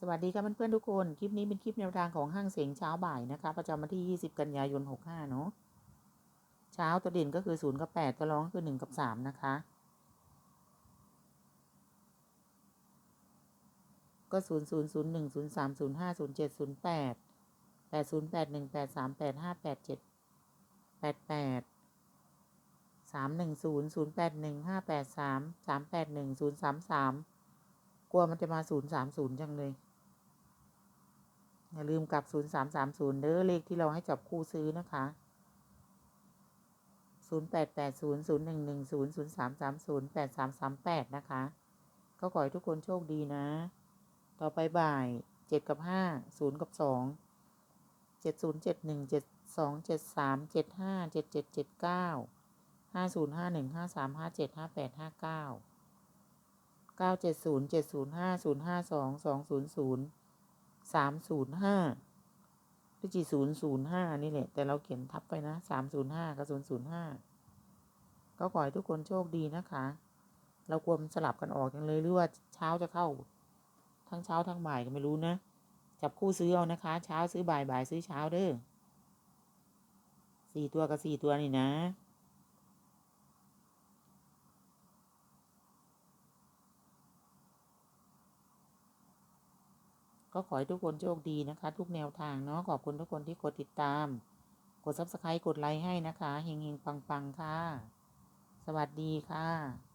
สวัสดีค่ะเพื่อนๆทุกคน คลิปนี้เป็นคลิปแนวทางของห้างเสียงเช้าบ่ายนะคะ ประจำวันที่ 20 กันยายน 65 เนาะเช้าตัวเด่นก็คือ 0 กับ 8 ตัวรองก็คือ 1 กับ 3 นะคะ ก็ 0 0 0 1 0 3 0 5 0 7 0 8 8 0 8 1 8 3 8 5 8 7 8 8 3 1 0 0 8 1 5 8 3 3 8 1 0 3 3 กลัวมันจะมา 0 3 0 จังเลย อย่าลืมกลับ 0 3 3 0 เด้อเลขที่เราให้จับคู่ซื้อนะคะ 0 8 8 0 0 1 1 0 0 3 3 0 8 3 3 8 นะคะ ก็ขอให้ทุกคนโชคดีนะ ต่อไปบ่าย 7 กับ 5 0 กับ 2 7 0 7 1 7 2 7 3 7 5 7 7 7 9 5 0 สามศูนย์ห้าพี่จีศูนย์ศูนย์ห้านี่แหละ แต่เราเขียนทับไปนะสามศูนย์ห้ากับศูนย์ศูนย์ห้าก็ขอให้ทุกคนโชคดีนะคะ เราควรสลับกันออกกันเลยหรือว่าเช้าจะเข้า ทั้งเช้าทั้งบ่ายก็ไม่รู้นะ จับคู่ซื้อเอานะคะ เช้าซื้อบ่ายบ่ายซื้อเช้าเด้อสี่ตัวกับสี่ตัวนี่นะ ก็ขอให้ทุกคนโชคดีนะคะ ทุกแนวทางเนาะขอบคุณทุกคนที่กดติดตาม กด subscribe กดไลค์ให้นะคะเฮงเฮงปังๆค่ะ สวัสดีค่ะ